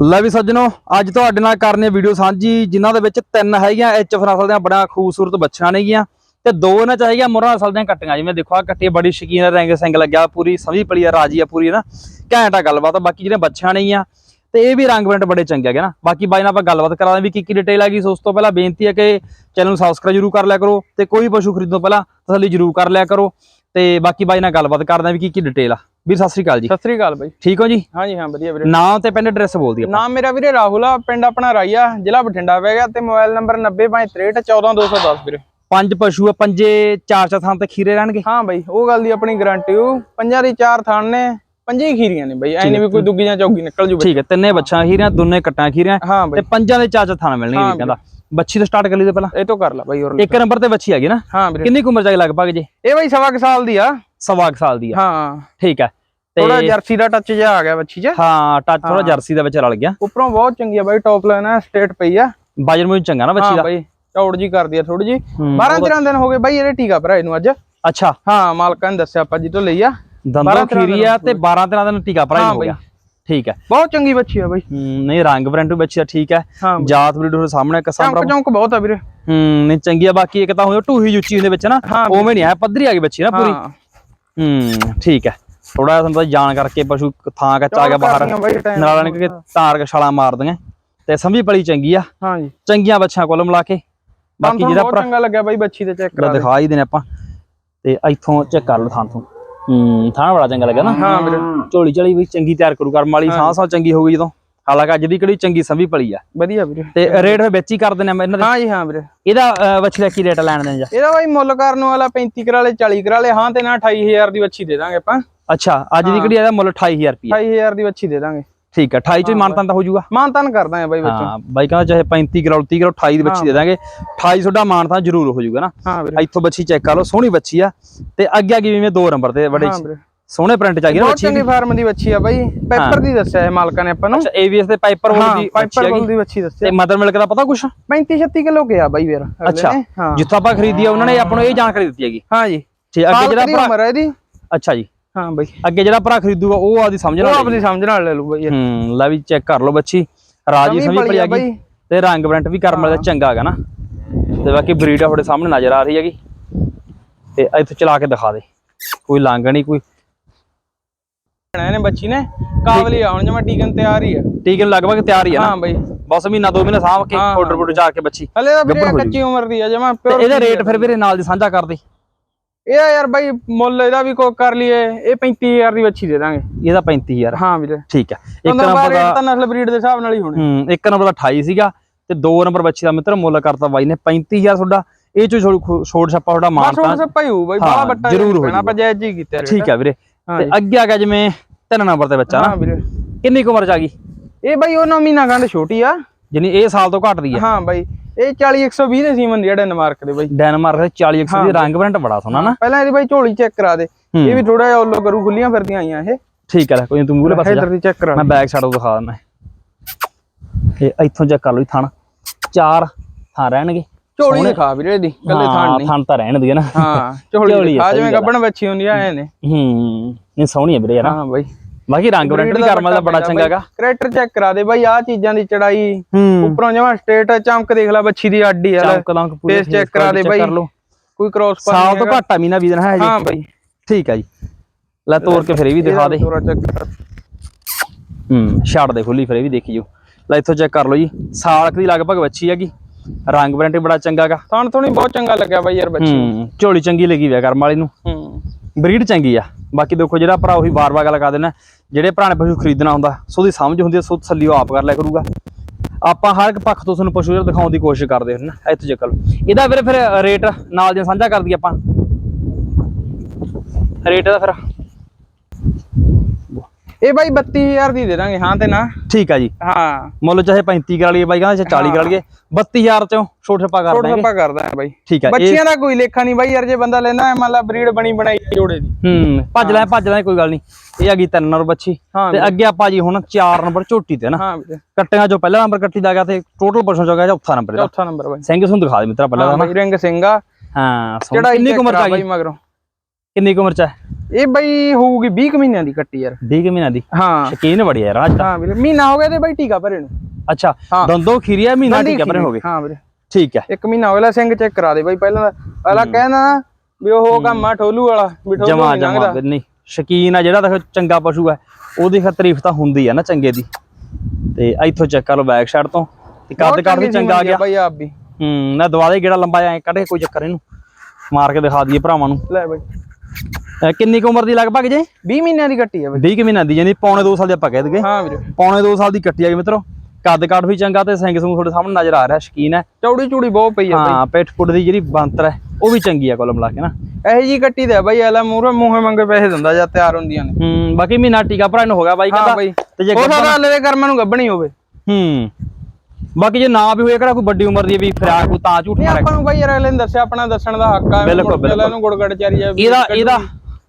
ਲੈ ਵੀ ਸੱਜਣੋ, ਅੱਜ ਤੁਹਾਡੇ ਨਾਲ ਕਰਨੇ ਵੀਡੀਓ ਸਾਂਝੀ, ਜਿਨ੍ਹਾਂ ਦੇ ਵਿੱਚ ਤਿੰਨ ਹੈਗੀਆਂ ਐਚ ਐਫ ਨਸਲ ਦੀਆਂ ਬੜਾ ਖੂਬਸੂਰਤ ਬੱਚੀਆਂ ਨੇਗੀਆਂ ਤੇ ਦੋ ਇਹਨਾਂ ਚ ਹੈਗੀਆਂ ਮੁਰਾਂ ਅਸਲ ਦੀਆਂ ਕੱਟੀਆਂ। ਜਿਵੇਂ ਦੇਖੋ ਆ ਕੱਟੀ ਬੜੀ ਸ਼ਕੀਨ ਰੰਗ ਸਿੰਘ ਲੱਗਿਆ ਪੂਰੀ, ਸਮਝੀ ਪਲੀ ਆ ਰਾਜੀ ਆ ਪੂਰੀ ਨਾ? ਘੈਂਟ ਆ ਗੱਲਬਾਤ, ਬਾਕੀ ਜਿਹੜੀਆਂ ਬੱਚੀਆਂ ਨੇਗੀਆਂ ਤੇ ਇਹ ਵੀ ਰੰਗ ਬਰੰਟ ਬੜੇ ਚੰਗੇ ਹੈਗੇ ਨਾ। ਬਾਕੀ ਬਾਈ ਨਾਲ ਆਪਾਂ ਗੱਲਬਾਤ ਕਰਾਂਗੇ ਵੀ ਕੀ ਕੀ ਡਿਟੇਲ ਹੈਗੀ। ਸੋ ਉਸ ਤੋਂ ਪਹਿਲਾਂ ਬੇਨਤੀ ਹੈ ਕਿ ਚੈਨਲ ਨੂੰ ਸਬਸਕ੍ਰਾਈਬ ਜਰੂਰ ਕਰ ਲਿਆ ਕਰੋ ਤੇ ਕੋਈ ਪਸ਼ੂ ਖਰੀਦਣ ਤੋਂ ਪਹਿਲਾਂ ਤਸੱਲੀ ਜਰੂਰ ਕਰ ਲਿਆ ਕਰੋ। ਤੇ ਬਾਕੀ ਬਾਈ ਨਾਲ ਗੱਲਬਾਤ ਕਰਦੇ ਆਂ ਵੀ ਕੀ ਕੀ ਡਿਟੇਲ ਆ। ਵੀਰ ਸਤਿ ਸ੍ਰੀ ਅਕਾਲ ਜੀ। ਸਤਿ ਸ੍ਰੀ ਅਕਾਲ ਬਾਈ। ਠੀਕ ਹੋ ਜੀ? ਹਾਂਜੀ ਹਾਂ ਵਧੀਆ ਵੀਰੇ। ਨਾਮ ਤੇ ਪਿੰਡ ਐਡਰੈਸ ਬੋਲ ਦਿਓ ਨਾਮ ਮੇਰਾ ਵੀਰੇ ਰਾਹੁਲ ਆ ਪਿੰਡ ਆਪਣਾ ਰਾਈਆ ਜ਼ਿਲ੍ਹਾ ਬਠਿੰਡਾ ਪੈ ਗਿਆ ਤੇ ਮੋਬਾਈਲ ਨੰਬਰ 9063614210 ਵੀਰੇ। ਪੰਜ ਪਸ਼ੂ ਆ ਪੰਜੇ ਚਾਰ ਚਾਰ ਥਾਂ ਤੇ ਖੀਰੇ ਰਹਿਣਗੇ? ਹਾਂ ਬਾਈ ਉਹ ਗੱਲ ਦੀ ਆਪਣੀ ਗਾਰੰਟੀ ਉਹ ਪੰਜਾਂ ਦੀ ਚਾਰ ਥਾਣ ਨੇ ਪੰਜੇ ਹੀ ਖੀਰੀਆਂ ਨੇ ਬਾਈ। ਐ ਨਹੀਂ ਵੀ ਕੋਈ ਦੁੱਗੀ ਜਾਂ ਚੌਗੀ ਨਿਕਲ ਜੂ ਠੀਕ ਹੈ ਤਿੰਨੇ ਬੱਚਾ ਖੀਰੀਆਂ ਦੋਨੇ ਕੱਟਾਂ ਖੀਰੀਆਂ ਹਾਂ ਤੇ ਪੰਜਾਂ ਦੇ ਚਾਰ ਚਾਰ ਥਾਂ ਮਿਲਣਗੇ ਹਾਂ ਕਹਿੰਦਾ। ਬੱਚੀ ਤੋਂ ਸਟਾਰਟ ਕਰ ਲਈ ਤੇ ਪਹਿਲਾਂ। ਇਹ ਤੋਂ ਕਰ ਲੈ ਬਾਈ ਹੋਰ ਇੱਕ ਨੰਬਰ ਤੇ ਬੱਚੀ ਹੈਗੀ ਨਾ। ਹਾਂ ਵੀਰੇ। ਕਿੰਨੀ ਉਮਰ ਚਾਹੀ ਲਗਭਗ ਜੀ? ਇਹ ਬਾਈ ਸਵਾ ਕੁ ਸਾਲ ਦੀ ਆ। ਸਵਾ ਸਾਲ ਦੀ ਆ। ਹਾਂ। ਠੀਕ ਹੈ ਥੋੜਾ ਜਰਸੀ ਦਾ ਟੱਚ ਜਿਹਾ ਆ ਗਿਆ ਬੱਚੀ 'ਚ ਹਾਂ ਟੱਚ ਥੋੜਾ ਜਰਸੀ ਦਾ ਵਿੱਚ ਰਲ ਗਿਆ। ਉੱਪਰੋਂ ਬਹੁਤ ਚੰਗੀ ਆ ਬਾਈ ਟੌਪ ਲਾਈਨ ਆ ਸਟੇਟ ਪਈ ਆ। ਬਾਜਰ ਮੂੰਹ ਚੰਗਾ ਨਾ ਬੱਚੀ ਹਾਂ ਦਾ। ਬਾਈ ਚੌੜ ਜੀ ਕਰਦੀ ਆ ਥੋੜੀ ਜੀ ਹੂੰ, 12 13 ਦਿਨ ਹੋ ਗਏ ਬਾਈ ਇਹਦੇ ਟੀਕਾ ਭਰਾ ਇਹਨੂੰ ਅੱਜ। ਅੱਛਾ। ਹਾਂ ਮਾਲਕਾਂ ਨੇ ਦੱਸਿਆ ਆਪਾਂ ਜੀ ਤੋਂ ਲਈ ਆ। ਦੰਦੋਂ 12 13 ਖੀਰੀ ਆ ਤੇ 12 13 ਦਿਨ ਟੀਕਾ ਭਰਾਈ ਹਾਂ ਹੋ ਗਿਆ। ਠੀਕ ਹੈ ਬਹੁਤ ਚੰਗੀ ਬੱਚੀ ਆ ਬਾਈ। ਹੂੰ, ਨਹੀਂ ਰੰਗ ਬਰੰਟ ਬੱਚੀ ਦਾ ਠੀਕ ਹੈ ਹਾਂ ਜਾਤ ਬਰੀਡ ਉਹ ਸਾਹਮਣੇ ਕਸਾਂ ਚਮਕ ਚਮਕ ਬਹੁਤ ਆ ਵੀਰੇ। ਹੂੰ ਨਹੀਂ ਚੰਗੀ ਆ। ਬਾਕੀ ਇੱਕ ਤਾਂ ਹੋਇਆ ਢੂਹੀ ਜੁੱਚੀ ਹੁੰਦੇ ਵਿੱਚ ਨਾ ਹਾਂ। ਉਵੇਂ ਨਹੀਂ ਹੈ ਪੱਧਰੀ ਆ ਗਈ ਬੱਚੀ ਨਾ ਪੂਰੀ। ਹਾਂ ਠੀਕ ਹੈ। ਥੋੜਾ ਜਿਹਾ ਤੁਹਾਨੂੰ ਜਾਣ ਕਰਕੇ ਪਸ਼ੂ ਥਾਂ ਕੱਚ ਆ ਗਿਆ ਬਾਹਰ। ਨਾਲਾਂ ਨੇ ਕਿ ਤਾਰ ਛਾਲਾਂ ਮਾਰਦੀਆਂ ਤੇ ਸੰਭੀ ਪਲੀ ਚੰਗੀ ਆ। ਹਾਂ ਜੀ ਚੰਗੀਆਂ ਬੱਚਿਆਂ ਕੋਲ ਮਿਲਾ ਕੇ। ਬਾਕੀ ਜਿਹੜਾ ਬਹੁਤ ਚੰਗਾ ਲੱਗਿਆ ਬਾਈ ਬੱਚੀ ਤੇ ਚੈੱਕ ਕਰਾ ਦਿਖਾ ਹੀ ਦੇਣੇ ਆਪਾਂ। ਤੇ ਇੱਥੋਂ ਚੈੱਕ ਕਰ ਲਓ ਥਾਂ ਤੋਂ। ਹੂੰ ਥਾਂ ਬੜਾ ਚੰਗਾ ਲੱਗਾ ਨਾ। ਹਾਂ ਵੀਰੇ। ਝੋਲੀ ਝੜੀ ਵੀ ਚੰਗੀ ਤਿਆਰ ਕਰੂ। ਕਰਮ ਵਾਲੀ ਸਾਹ ਸਾਹ ਚੰਗੀ ਹੋ ਗਈ ਜਦੋਂ। ਹਾਲਾਂਕਿ ਅੱਜ ਦੀ ਕਿਹੜੀ ਚੰਗੀ ਸੰਭੀ ਪਲੀ ਆ। ਵਧੀਆ ਵੀਰੇ। ਤੇ ਰੇਟ ਫਿਰ ਵਿੱਚ ਹੀ ਕਰ ਦਿੰਦੇ ਆ ਇਹਨਾਂ ਦੇ। ਹਾਂ ਜੀ ਹਾਂ ਵੀਰੇ। ਇਹਦਾ ਦਾ ਕੀ ਰੇਟ ਲੈਣ ਦੇ ਜਾ? ਇਹਦਾ ਬਾਈ ਮੁੱਲ ਕਰਨ ਵਾਲਾ 35 ਕਰਾਲੇ 40 ਕਰਾਲੇ ਹਾਂ ਤੇ ਨਾ 28000 ਦੀ ਬੱਚੀ ਦੇ ਦਾਂਗੇ ਆਪਾਂ। ਅੱਛਾ ਅੱਜ ਦੀ ਕਿਹੜੀ ਇਹਦਾ ਮੁੱਲ 28000 ਰੁਪਏ 28000 ਦੀ ਬੱਚੀ ਦੇ ਦਾਂਗੇ। ਠੀਕ ਹੈ 28 ਚ ਮਾਨਤਾਂ ਤਾਂ ਹੋ ਜਾਊਗਾ। ਮਾਨ ਤਾਨ ਕਰ ਦਾਂਗੇ ਬਾਈ ਬੱਚੇ ਹਾਂ ਬਾਈ ਕਹਿੰਦਾ ਚਾਹੇ 35 ਕਿਲੋ 30 ਕਿਲੋ 28 ਦੀ ਬੱਚੀ ਦੇ ਦਾਂਗੇ। 28 ਤੁਹਾਡਾ ਮਾਨਤਾਂ ਜ਼ਰੂਰ ਹੋ ਜਾਊਗਾ ਨਾ। ਇੱਥੋਂ ਬੱਚੀ ਚੈੱਕ ਕਰ ਲਓ ਸੋਹਣੀ ਬੱਚੀ ਆ। ਤੇ ਅੱਗੇ ਅੱਗੇ ਜਿਵੇਂ ਦੋ ਨੰਬਰ ਤੇ ਵੀਰੇ। ਸੋਹਣੇ ਪ੍ਰਿੰਟ ਚ ਆ ਗਈ ਨਾ ਬਹੁਤ ਚੰਗੀ ਫਾਰਮ ਦੀ ਬੱਚੀ ਆ ਬਾਈ। ਪੈਪਰ ਦੀ ਦੱਸਿਆ ਹੈ ਮਾਲਕਾਂ ਨੇ ਆਪਾਂ ਨੂੰ। ਅੱਛਾ ਏਵੀਐਸ ਦੇ ਪਾਈਪਰ ਵਾਲ ਦੀ ਪਾਈਪਰ ਬੋਲ ਦੀ ਬੱਚੀ ਤੇ ਦੱਸਿਆ ਮਦਰ ਮਿਲਕ ਦਾ ਪਤਾ ਕੁਛ? 35 36 ਕਿਲੋ ਗਿਆ ਬਾਈ ਵੀਰ ਅੱਛਾ ਜਿੱਥੋਂ ਆਪਾਂ ਖਰੀਦੀ ਆ ਉਹਨਾਂ ਨੇ ਆਪਾਂ ਨੂੰ ਇਹ ਜਾਣਕਾਰੀ ਦਿੱਤੀ ਹੈਗੀ। ਹਾਂ ਜੀ। ਠੀਕ ਅੱਗੇ ਜਿਹੜਾ ਭਰਾ ਉਮਰ ਹੈ ਇਹਦੀ। ਅੱਛਾ ਜੀ। ਹਾਂ ਬਾਈ। ਅੱਗੇ ਜਿਹੜਾ ਭਰਾ ਖਰੀਦੂਗਾ ਉਹ ਆਦੀ ਸਮਝ ਉਹ ਨਾਲ ਆਪਣੀ ਸਮਝ ਨਾਲ ਲੈ ਲੂ ਬਾਈ। ਹੂੰ ਲੈ ਵੀ ਚੈੱਕ ਕਰ ਲਓ ਬੱਚੀ। ਰਾਜੀ ਸਮਝ ਪਈ ਆ। ਤੇ ਰੰਗ ਬਰੰਟ ਵੀ ਕਰਮ ਵਾਲਾ ਚੰਗਾ ਹੈਗਾ ਨਾ। ਤੇ ਬਾਕੀ ਬਰੀਡ ਤੁਹਾਡੇ ਸਾਹਮਣੇ ਨਜ਼ਰ ਆ ਰਹੀ ਹੈਗੀ। ਤੇ ਇੱਥੇ ਚਲਾ ਕੇ ਦਿਖਾ ਦੇ। ਕੋਈ ਲਾਂਗ ਨਹੀਂ ਕੋਈ ਇਹਨੇ ਬੱਚੀ ਨੇ ਕਾਬਲੀ ਆਉਣ ਜਮਾ ਟੀਕਨ ਤਿਆਰ ਹੀ ਆ। ਟੀਕੇ ਨੂੰ ਲਗਭਗ ਤਿਆਰ ਹੀ ਆ ਹਾਂ ਬਾਈ। ਬਸ ਮਹੀਨਾ ਦੋ ਮਹੀਨੇ ਸਾਂਭ ਕੇ ਪਾਊਡਰ ਪਾਊਡਰ ਕੇ ਬੱਚੀ। ਹਲੇ ਤਾਂ ਵੀਰੇ ਕੱਚੀ ਉਮਰ ਦੀ ਆ ਜਮਾ ਪਿਓਰ ਇਹਦਾ ਰੇਟ ਫਿਰ ਵੀਰੇ ਨਾਲ ਦੀ ਸਾਂਝਾ ਕਰ ਦੇ। ਇਹਦਾ ਯਾਰ ਬਾਈ ਮੁੱਲ ਇਹਦਾ ਵੀ ਕੋ ਕਰ ਲਈਏ ਇਹ 35000 ਦੀ ਬੱਚੀ ਦੇ ਦਾਂਗੇ। ਇਹਦਾ 35000 ਹਾਂ ਵੀਰੇ। ਠੀਕ ਹੈ ਇੱਕ ਨੰਬਰ ਬਾਰੇ ਦਾ ਤਾਂ ਨਸਲ ਬਰੀਡ ਦੇ ਹਿਸਾਬ ਨਾਲ ਹੀ ਹੋਣੇ। ਹੂੰ ਇੱਕ ਨੰਬਰ ਦਾ 28 ਸੀਗਾ ਤੇ ਦੋ ਨੰਬਰ ਬੱਚੀ ਦਾ ਮਿੱਤਰ ਮੁੱਲ ਕਰਤਾ ਬਾਈ ਨੇ 35000 ਤੁਹਾਡਾ। ਇਹ ਚੋਂ ਛੋੜ ਛੋੜ ਛੱਪਾ ਤੁਹਾਡਾ ਬਾਈ ਬਾਲਾ ਬੱਟਾ ਜ਼ਰੂਰ ਹੋ ਪੈਣਾ, ਆਪਾਂ ਜਾਇਜ਼ ਕੀਤਾ ਠੀਕ ਹੈ ਵੀਰੇ। ਤੇ ਅੱਗੇ ਆ ਗਿਆ ਜਿਵੇਂ ਤਿੰਨ ਨੰਬਰ ਤੇ ਬੱਚਾ ਨਾ। ਹਾਂ ਵੀਰੇ। ਕਿੰਨੀ ਕੁ ਉਮਰ ਚ ਆ ਗਈ? ਇਹ ਬਾਈ ਉਹ ਨੌ ਮਹੀਨਾ ਗੰਢ ਛੋਟੀ ਆ। ਜਿੰਨੀ ਇਹ ਸਾਲ ਤੋਂ ਘੱਟ ਦੀ ਹੈ ਹਾਂ ਬਾਈ ਇਹ 40 120 ਦੇ ਸੀਮਨ ਜਿਹੜੇ ਡੈਨਮਾਰਕ ਦੇ ਬਾਈ। ਡੈਨਮਾਰਕ ਦੇ 40 100 ਦੀ ਰੰਗ ਬਰੰਟ ਬੜਾ ਸੋਹਣਾ ਨਾ। ਪਹਿਲਾਂ ਇਹਦੀ ਬਾਈ ਝੋਲੀ ਚੈੱਕ ਕਰਾ ਦੇ। ਇਹ ਵੀ ਥੋੜਾ ਜਿਹਾ ਉੱਲੋ ਕਰੂ ਖੁੱਲੀਆਂ ਫਿਰਦੀਆਂ ਆਈਆਂ ਇਹ। ਠੀਕ ਹੈ ਕੋਈ ਤੂੰ ਮੂਹਰੇ ਪਾਸੇ ਜਾ। ਇਧਰ ਦੀ ਚੈੱਕ ਕਰਾ ਮੈਂ ਬੈਕ ਸਾਈਡ ਤੋਂ ਦਿਖਾ ਦਿੰਦਾ। ਇਹ ਇੱਥੋਂ ਚੈੱਕ ਕਰ ਲਓ ਥਣ। ਚਾਰ ਥਾਂ ਰਹਿਣਗੇ। ਝੋਲੀ ਦਿਖਾ ਵੀਰੇ ਇਹਦੀ ਕੱਲੇ ਥਾਣ ਨਹੀਂ। ਥਣ ਤਾਂ ਰਹਿਣਗੇ ਨਾ। ਹਾਂ ਝੋਲੀ ਆ, ਆ ਜਿਵੇਂ ਆ। ਗੱਬਣ ਬੱਚੀ ਹੁੰਦੀ ਆ ਐ ਨੇ। ਹੂੰ ਨਹੀਂ ਸੋਹਣੀ ਹੈ ਵੀਰੇ ਯਾਰ ਹਾਂ ਬਾਈ। ਬਾਕੀ ਰੰਗ ਬਰੰਟ ਵੀ ਕਰਮ ਦਾ ਬੜਾ ਚੰਗਾ ਹੈਗਾ ਕਰੈਕਟਰ ਚੈੱਕ ਕਰਾ ਦੇ ਬਾਈ ਆ ਚੀਜ਼ਾਂ ਦੀ ਚੜਾਈ। ਉੱਪਰੋਂ ਜਮਾ ਸਟੇਟ ਚਮਕ ਦੇਖ ਲੈ ਬੱਚੀ ਦੀ ਅੱਡੀ ਆ। ਚਮਕ ਦਮਕ ਪੂਰੀ ਫੇਸ ਚੈੱਕ ਕਰਾ ਦੇ ਬਾਈ। ਕੋਈ ਕ੍ਰੋਸ ਸਾਲ ਤੋਂ ਘੱਟ ਆ ਮੀਨਾ ਵੀ ਦਿਨ ਹੈ ਜੀ। ਹਾਂ ਬਾਈ। ਠੀਕ ਹੈ ਜੀ। ਲੈ ਤੋੜ ਕੇ ਫਿਰ ਇਹ ਵੀ ਦਿਖਾ ਦੇ। ਹੂੰ ਛੱਡ ਦੇ ਖੁੱਲੀ ਫਿਰ ਇਹ ਵੀ ਦੇਖੀ ਜੋ ਲੈ ਇੱਥੋਂ ਚੈੱਕ ਕਰ ਲਓ ਜੀ। ਸਾਲ ਕੁ ਦੀ ਲਗਭਗ ਬੱਚੀ ਹੈਗੀ। ਰੰਗ ਬਰੰਟ ਬੜਾ ਚੰਗਾ ਹੈਗਾ ਥਾਣ ਥੋਣੀ ਬਹੁਤ ਚੰਗਾ ਲੱਗਿਆ ਬਾਈ ਯਾਰ ਬੱਚੀ। ਹੂੰ ਝੋਲੀ ਚੰਗੀ ਲੱਗੀ ਵਿਆ ਕਰਮ ਵਾਲੀ ਨੂੰ। ਹੂੰ। ਬਰੀਡ ਚੰਗੀ ਆ। ਬਾਕੀ ਦੇਖੋ ਜਿਹੜਾ ਭਰਾ ਉਹੀ ਵਾਰ-ਵਾਰ ਗੱਲ ਕਰ ਦੇਣਾ ਜਿਹੜੇ ਭਰਾ ਨੇ ਪਸ਼ੂ ਖਰੀਦਣਾ ਹੁੰਦਾ ਸੋ ਦੀ ਸਮਝ ਹੁੰਦੀ ਹੈ ਸੋ ਤਸੱਲੀ ਉਹ ਆਪ ਕਰ ਲਿਆ ਕਰੂਗਾ। ਆਪਾਂ ਹਰ ਇੱਕ ਪੱਖ ਤੋਂ ਤੁਹਾਨੂੰ ਪਸ਼ੂ ਜਿਹੜਾ ਦਿਖਾਉਣ ਦੀ ਕੋਸ਼ਿਸ਼ ਕਰਦੇ ਹਾਂ ਨਾ ਇੱਥੇ ਚੱਕ ਲਓ। ਇਹਦਾ ਵੀਰੇ ਫਿਰ ਰੇਟ ਨਾਲ ਦੀਆਂ ਸਾਂਝਾ ਕਰ ਦਈਏ ਆਪਾਂ। ਰੇਟ ਦਾ ਫਿਰ ਇਹ ਬਾਈ 32000 ਦੀ ਦੇ ਦਾਂਗੇ ਹਾਂ ਤੇ ਨਾ। ਠੀਕ ਆ ਜੀ। ਹਾਂ। ਮੁੱਲ ਚਾਹੇ 35 ਕਰਾ ਲਈਏ ਬਾਈ ਕਹਿੰਦਾ ਚਾਹੇ 40 ਕਰਾ ਲਈਏ 32000 ਚੋਂ ਛੋਟ ਛਪਾ ਕਰ ਛੋਟ ਦਾਂਗੇ। ਛੱਪਾ ਕਰਦਾ ਹੈ ਬਾਈ। ਠੀਕ ਆ ਬੱਚੀਆਂ ਦਾ ਕੋਈ ਲੇਖਾ ਨਹੀਂ ਬਾਈ ਯਾਰ ਜੇ ਬੰਦਾ ਲੈਣਾ ਹੈ ਮੰਨ ਲਾ ਬਰੀਡ ਬਣੀ ਬਣਾਈ ਜੋੜੇ ਦੀ। ਹੂੰ ਭੱਜ ਲੈ ਭੱਜ ਲੈ ਕੋਈ ਗੱਲ ਨਹੀਂ। ਇਹ ਆ ਗਈ 3 ਨੰਬਰ ਬੱਚੀ। ਤੇ ਅੱਗੇ ਆਪਾਂ ਜੀ ਹੁਣ 4 ਨੰਬਰ ਝੋਟੀ ਤੇ ਨਾ। ਹਾਂ ਕੱਟੀਆਂ ਚੋਂ ਪਹਿਲਾ ਨੰਬਰ ਕੱਟੀ ਦਾ ਗਿਆ ਤੇ ਟੋਟਲ ਪਰਸਨ ਚੋਂ ਗਿਆ ਚੌਥਾ ਨੰਬਰ ਚੌਥਾ ਨੰਬਰ ਬਾਈ। ਸਿੰਘ ਤੁਹਾਨੂੰ ਦਿਖਾ ਦੇ ਮਿੱਤਰਾ ਪਹਿਲਾਂ ਦਾ ਰਿੰਗ ਸਿੰਘ ਆ। ਹਾਂ ਜਿਹੜਾ ਕੁ ਉਮਰ ਚ ਆ ਗਈ? ਮਗਰੋਂ। ਕਿੰਨੀ ਉਮਰ ਚ ਹੈ ਇਹ ਬਈ ਹੋਊਗੀ 20 ਕੁ ਮਹੀਨਿਆਂ ਦੀ ਕੱਟੀ ਯਾਰ। 20 ਕੁ ਮਹੀਨਾ ਦੀ? ਹਾਂ। ਸ਼ਕੀਨ ਬੜੀ ਯਾਰ ਅੱਜ ਤਾਂ। ਹਾਂ ਵੀਰੇ ਮਹੀਨਾ ਹੋ ਗਿਆ ਤੇ ਬਈ ਟੀਕਾ ਭਰੇ ਨੂੰ। ਅੱਛਾ। ਦੰਦੋ ਖੀਰੀਆ ਮਹੀਨਾ ਦੰਦੀ ਠੀਕ ਹੈ ਗਏ ਹਾਂ ਵੀਰੇ। ਠੀਕ ਹੈ ਇੱਕ ਮਹੀਨਾ ਹੋ ਗਿਆ ਲੈ ਸਿੰਘ ਚੈੱਕ ਕਰਾ ਦੇ ਬਈ ਪਹਿਲਾਂ ਦਾ ਅਗਲਾ ਕਹਿੰਦਾ ਵੀ ਉਹ ਕੰਮ ਆ ਠੋਲੂ ਵਾਲਾ ਵੀ ਠੋਲੂ ਜਮਾ ਜਮਾ ਨਹੀਂ ਸ਼ਕੀਨ ਆ ਜਿਹੜਾ ਦੇਖੋ ਚੰਗਾ ਪਸ਼ੂ ਹੈ ਉਹਦੀ ਤਾਰੀਫ ਤਾਂ ਹੁੰਦੀ ਆ ਨਾ ਚੰਗੇ ਦੀ। ਤੇ ਇੱਥੋਂ ਚੈੱਕ ਕਰ ਲਓ ਬੈਕ ਸਾਈਡ ਤੋਂ। ਤੇ ਕੱਦ ਕੱਦ ਵੀ ਚੰਗੀ ਆ ਗਿਆ। ਬਈ ਆਪ ਵੀ। ਹੂੰ ਨਾ ਦਵਾ ਦੇ ਗੇੜਾ ਲੰਬਾ ਐ ਕੱਢ ਕੇ ਕੋਈ ਚੱਕਰ ਇਹਨੂੰ। ਮਾਰ ਕੇ ਦਿਖਾ ਦਈਏ ਭਰਾਵਾਂ ਨੂੰ। ਲੈ ਬਈ। ਅਹ ਕਿੰਨੀ ਕੁ ਉਮਰ ਦੀ ਲਗਭਗ ਜੇ? 20 ਮਹੀਨਿਆਂ ਦੀ ਕੱਟੀ ਆ ਬਈ। 20 ਕਿ ਮਹੀਨਾ ਦੀ ਯਾਨੀ ਪੌਣੇ 2 ਸਾਲ ਦੇ ਆਪਾਂ ਕਹਿ ਦਈਏ। ਹਾਂ ਵੀਰੇ। ਪੌਣੇ 2 ਸਾਲ ਦੀ ਕੱਟੀ ਆ ਗਈ ਮਿੱਤਰੋ। ਕੱਦ ਕਾਠ ਵੀ ਚੰਗਾ ਤੇ ਸਿੰਘ ਸੁੰਗ ਤੁਹਾਡੇ ਸਾਹਮਣੇ ਨਜ਼ਰ ਆ ਰਿਹਾ ਸ਼ਕੀਨ ਹੈ। ਚੌੜੀ ਚੂੜੀ ਬਹੁਤ ਪਈ ਆ ਹਾਂ ਪਿੱਠ ਪੁੱਟ ਦੀ ਜਿਹੜੀ ਬੰਤਰ ਹੈ ਉਹ ਵੀ ਚੰਗੀ ਆ ਕੋਲ ਮਿਲਾ ਕੇ ਨਾ। ਇਹੋ ਜੀ ਕੱਟੀ ਤੇ ਆ ਬਈ ਐਲਾ ਮੂਹਰੇ ਮੂੰਹੇ ਮੰਗੇ ਪੈਸੇ ਦਿੰਦਾ ਜਾਂ ਤਿਆਰ ਹੁੰਦੀਆਂ ਨੇ। ਹੂੰ ਬਾਕੀ ਮਹੀਨਾ ਟੀਕਾ ਭਰਾ ਨੂੰ ਹੋ ਗਿਆ ਬਾਈ ਹਾਂ ਕਹਿੰਦਾ ਬਈ। ਤੇ ਜੇ ਹੋ ਸਕਦਾ ਹਲੇ ਦੇ ਕਰਮਾਂ ਨੂੰ ਗੱਭਣੀ ਹੋਵੇ। ਹੂੰ ਬਾਕੀ ਜੇ ਨਾ ਵੀ ਹੋਏ ਕਿਹੜਾ ਕੋਈ ਵੱਡੀ ਉਮਰ ਦੀ ਵੀ ਫਿਰਾਕ ਕੋਈ ਤਾਂ ਝੂਠ ਨਹੀਂ ਮਾਰੇ ਆਪਾਂ ਨੂੰ ਬਈ ਯਾਰ ਅਗਲੇ ਨੇ ਦੱਸਿਆ ਆਪਣਾ ਦੱਸਣ ਦਾ ਹੱਕ ਆ ਬਿਲਕੁਲ, ਬਿਲਕੁਲ। ਇਹਨੂੰ ਗੁੜਗੜ ਚਾਰੀ ਆ ਇਹਦਾ ਇਹਦਾ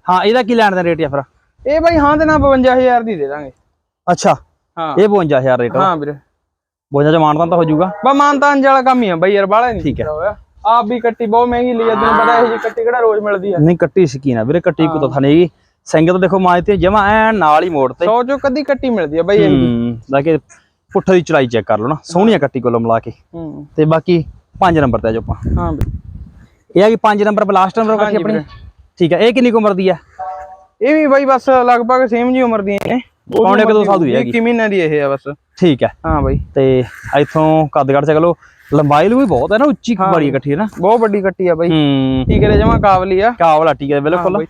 ਹਾਂ ਇਹਦਾ ਕੀ ਲੈਣ ਦਾ ਰੇਟ ਆ ਫਿਰ? ਇਹ ਬਈ ਹਾਂ ਤੇ ਨਾ 52000 ਦੀ ਦੇ ਦਾਂਗੇ। ਅੱਛਾ ਹਾਂ। ਇਹ 52000 ਰੇਟ ਹਾਂ ਵੀਰੇ। 52 ਚ ਮਾਨਤਾਂ ਤਾਂ ਹੋ ਜਾਊਗਾ? ਬਾ ਮਾਨਤਾਂ ਵਾਲਾ ਕੰਮ ਹੀ ਆ ਬਈ ਯਾਰ ਬਾਹਲਾ ਨਹੀਂ ਠੀਕ ਹੈ। ਆਪ ਵੀ ਕੱਟੀ ਬਹੁਤ ਮਹਿੰਗੀ ਲਈ ਆ ਤੈਨੂੰ ਪਤਾ ਇਹੋ ਜੀ ਕੱਟੀ ਕਿਹੜਾ ਰੋਜ਼ ਮਿਲਦੀ ਆ। ਨਹੀਂ ਕੱਟੀ ਸ਼ਕੀਨ ਆ ਵੀਰੇ ਕੱਟੀ ਕੋ ਤਾਂ ਨਹੀਂ ਤਾਂ ਦੇਖੋ ਮਾਜ ਤੇ ਜਮਾ ਐ ਨਾਲ ਹੀ ਮੋੜ ਤੇ। 100 ਚੋਂ ਕਦੀ ਕੱਟੀ ਮਿਲਦੀ ਆ ਬਈ ਇਹ ਹੂੰ ਬਾਕੀ ਪੁੱਠ ਦੀ ਚੜਾਈ ਚੈੱਕ ਕਰ ਲਓ ਨਾ। ਸੋਹਣੀਆਂ ਕੱਟੀ ਕੋਲ ਮਿਲਾ ਕੇ। ਤੇ ਬਾਕੀ 5 ਨੰਬਰ ਤੇ ਆ ਜਾਓ ਆਪਾਂ। ਹਾਂ ਬਈ ਇਹ ਆ ਕਿ 5 ਨੰਬਰ ਪਰ ਲਾਸਟ ਨੰਬਰ ਹਾਂਜੀ ਆਪਣੀ। ਠੀਕ ਹੈ ਇਹ ਕਿੰਨੀ ਕੁ ਉਮਰ ਦੀ ਆ ਇਹ ਵੀ ਬਈ ਬਸ ਲਗਭਗ ਸੇਮ ਜੀ ਉਮਰ ਦੀਆਂ ਨੇ ਪੌਣੇ ਕੁ ਦੋ ਸਾਲ ਦੀ ਹੈਗੀ। ਮਹੀਨੇ ਦੀ ਇਹ ਆ ਬਸ। ਠੀਕ ਹੈ। ਹਾਂ ਬਈ। ਤੇ ਇੱਥੋਂ ਕੱਦ ਕੱਢ ਚੱਕ ਲਓ। ਲੰਬਾਈ ਵੀ ਬਹੁਤ ਹੈ ਨਾ ਉੱਚੀ ਬੜੀ ਇਕੱਠੀ ਹੈ ਨਾ। ਬਹੁਤ ਵੱਡੀ ਕੱਟੀ ਆ ਬਈ। ਹੂੰ। ਟੀਕੇ ਦੇ ਜਮਾ ਕਾਬਲੀ ਆ। ਕਾਵਲਾ ਟੀਕੇ ਦੇ ਬਿਲਕੁਲ।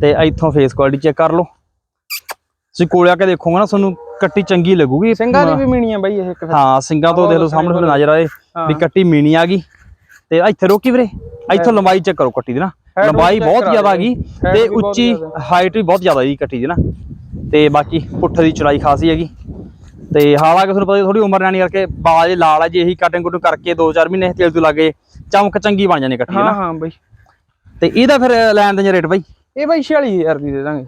ਤੇ ਇੱਥੋਂ ਫੇਸ ਕੁਆਲਿਟੀ ਚੈੱਕ ਕਰ ਲਓ। ਤੁਸੀਂ ਕੋਲੇ ਆ ਕੇ ਦੇਖੋਗੇ ਨਾ ਤੁਹਾਨੂੰ ਕੱਟੀ ਚੰਗੀ ਲੱਗੂਗੀ। ਸਿੰਘਾਂ ਦੀ ਵੀ ਮੀਣੀ ਆ ਬਈ ਇਹ ਇੱਕ ਹਾਂ ਸਿੰਘਾਂ ਤੋਂ ਦੇਖ ਲਓ ਸਾਹਮਣੇ ਨਜ਼ਰ ਆਏ ਵੀ ਕੱਟੀ ਮੀਣੀ ਆ ਗਈ। ਤੇ ਇੱਥੇ ਰੋਕੀ ਵੀਰੇ। ਇੱਥੋਂ ਲੰਬਾਈ ਚੈੱਕ ਕਰੋ ਕੱਟੀ ਦੀ ਨਾ। ਲੰਬਾਈ ਬਹੁਤ ਜ਼ਿਆਦਾ। ਹੈਗੀ ਤੇ ਉੱਚੀ। ਹਾਈਟ ਵੀ ਬਹੁਤ ਜ਼ਿਆਦਾ ਜੀ ਕੱਟੀ ਦੀ ਨਾ। ਤੇ ਬਾਕੀ ਪੁੱਠ ਦੀ ਚੜਾਈ ਖਾਸੀ ਹੈਗੀ। ਤੇ ਹਾਲਾਂਕਿ ਤੁਹਾਨੂੰ ਪਤਾ ਥੋੜੀ ਉਮਰ ਨਾਨੀ ਕਰਕੇ ਬਾਜ ਲਾਲ ਆ ਜੇ ਇਹੀ ਕਟਿੰਗ ਕੁਟਿੰਗ ਕਰਕੇ 2-4 ਮਹੀਨੇ ਤੇਲ ਤੋਂ ਲੱਗੇ ਚਮਕ ਚੰਗੀ ਬਣ ਜਾਣੀ ਕੱਟੀ ਹਾਂ ਨਾ। ਹਾਂ ਬਈ। ਤੇ ਇਹਦਾ ਫਿਰ ਲੈਣ ਦੇ ਰੇਟ ਬਾਈ? ਇਹ ਬਈ 46000 ਦੀ ਦੇ ਦਾਂਗੇ।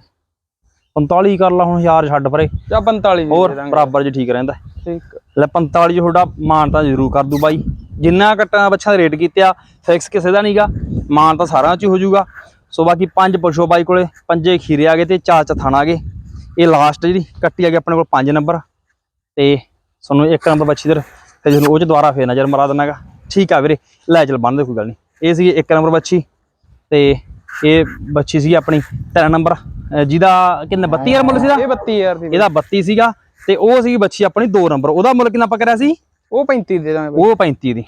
45 ਕਰ ਲਾ ਹੁਣ ਯਾਰ ਛੱਡ ਪਰੇ। ਜਾਂ 45 ਦੀ ਹੋਰ ਬਰਾਬਰ ਜੀ ਠੀਕ ਰਹਿੰਦਾ। ਠੀਕ। ਲੈ 45 ਤੁਹਾਡਾ ਮਾਨ ਤਾਂ ਜ਼ਰੂਰ ਕਰ ਦੂ ਬਾਈ। ਜਿੰਨਾ ਕੱਟਾ ਬੱਚਾ ਦਾ ਰੇਟ ਕੀਤੇ ਫਿਕਸ ਕਿਸੇ ਦਾ ਨਹੀਂਗਾ ਮਾਨ ਤਾਂ ਸਾਰਿਆਂ ਚ ਹੀ ਜਾਊਗਾ। ਸੋ ਬਾਕੀ ਪੰਜ ਪਸ਼ੂ ਬਾਈ ਕੋਲੇ ਪੰਜੇ ਖੀਰੇ ਆ ਗਏ ਤੇ ਚਾਰ ਚ ਥਾਣਾ ਆ ਗਏ। ਇਹ ਲਾਸਟ ਜਿਹੜੀ ਕੱਟੀ ਆ ਗਈ ਆਪਣੇ ਕੋਲ 5 ਨੰਬਰ ਤੇ ਤੁਹਾਨੂੰ ਇੱਕ ਨੰਬਰ ਬੱਚੀ ਦਰ ਤੇ ਜਦੋਂ ਉਹ ਚ ਦੁਬਾਰਾ ਫੇਰ ਨਜ਼ਰ ਮਰਾ ਦੇਣਾਗਾ ਠੀਕ ਆ ਵੀਰੇ ਲੈ ਚੱਲ ਬੰਨ ਦੇ ਕੋਈ ਗੱਲ ਨਹੀਂ ਇਹ ਸੀ ਇੱਕ ਨੰਬਰ ਬੱਚੀ ਤੇ ਇਹ ਬੱਚੀ ਸੀ ਆਪਣੀ 13 ਨੰਬਰ ਜਿਹਦਾ ਕਿੰਨੇ 32000 ਮੁੱਲ ਸੀ ਦਾ ਇਹ 32000 ਦੀ ਇਹਦਾ 32 ਸੀਗਾ ਤੇ ਉਹ ਸੀ ਬੱਚੀ ਆਪਣੀ 2 ਨੰਬਰ ਉਹਦਾ ਮੁੱਲ ਕਿੰਨਾ ਆਪਾਂ ਕਰਿਆ ਸੀ? ਉਹ 35 ਦੇ ਦਾਂਗੇ ਉਹ 35 ਦੀ।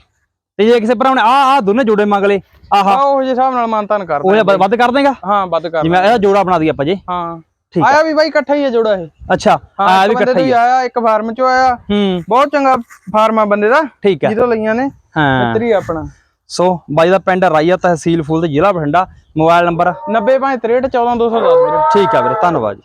ਤੇ ਜੇ ਕਿਸੇ ਭਰਾ ਨੇ ਆ ਆ ਦੋਨੇ ਜੋੜੇ ਮੰਗ ਲਏ ਆਹਾ। ਉਹ ਜੇ ਹਿਸਾਬ ਨਾਲ ਮਾਨਤਾਨ ਕਰ ਉਹ। ਵੱਧ ਕਰ ਦੇਗਾ? ਹਾਂ ਵੱਧ ਕਰ ਜਿਵੇਂ ਇਹਦਾ ਜੋੜਾ ਬਣਾ ਦਈਏ ਆਪਾਂ ਜੇ। ਹਾਂ। ਠੀਕ ਆਇਆ ਵੀ ਬਾਈ ਇਕੱਠਾ ਹੀ ਆ ਜੋੜਾ ਇਹ। ਅੱਛਾ ਹਾਂ ਆ ਇੱਕ ਵੀ ਇਕੱਠਾ ਹੀ ਹੀ। ਆਇਆ ਇੱਕ ਫਾਰਮ ਚੋਂ ਆਇਆ। ਹੂੰ। ਬਹੁਤ ਚੰਗਾ ਫਾਰਮ ਆ ਬੰਦੇ ਦਾ ਠੀਕ ਹੈ ਜਿਹਦੋਂ ਲਈਆਂ ਨੇ। ਹਾਂ। ਮਿੱਤਰੀ ਆਪਣਾ। ਸੋ ਬਾਈ ਦਾ ਪਿੰਡ ਰਾਈਆ ਤਹਿਸੀਲ ਫੂਲ ਤੇ ਜ਼ਿਲ੍ਹਾ ਬਠਿੰਡਾ। ਮੋਬਾਈਲ ਨੰਬਰ 90 5 63 14 210 ਵੀਰੇ। ਠੀਕ ਆ ਵੀਰੇ ਧੰਨਵਾਦ ਜੀ।